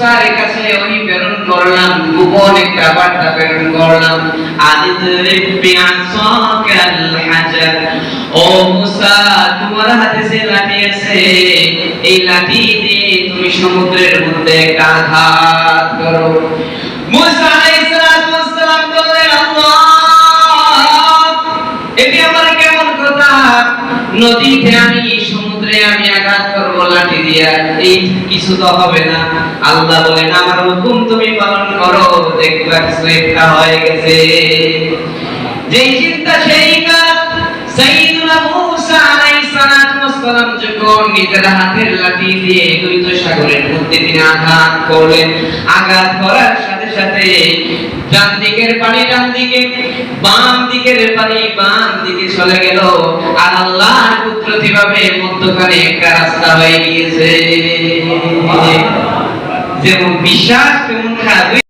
মুসার কাছে ওই প্রেরণ করলাম গোপন একটা প্রেরণ করলাম আদিত বিআসাকাল হাজার ও মুসা তোমার হাতে যে লাঠি আছে এই লাঠি দিয়ে তুমি সমুদ্রের মধ্যে একটা আঘাত করো মুসা আমার কেমন কথা নদীতে আমি সমুদ্রে আমি আঘাত করব, লাঠি দিয়া। এই কিছু তো হবে না। আল্লাহ বলেন, আমার হুকুম তুমি পালন করো, দেখবা কিছু একটা হয়ে গেছে। যেই চিন্তা, সেই কাজ সাইয়্যিদুনা মূসা আলাইহিস সালাতু ওয়াস যখন নিজের হাতের লাঠি দিয়ে দ্বৈত সাগরের মধ্যে তিনি আঘাত করলেন, আঘাত করার সাথে। ডান দিকের পানি ডান দিকে, বাম দিকের পানি বাম দিকে চলে গেল। আর আল্লাহর কুদরতি ভাবে মধ্যখানে একটা রাস্তা হয়ে গিয়েছে। যেমন বিশ্বাস করে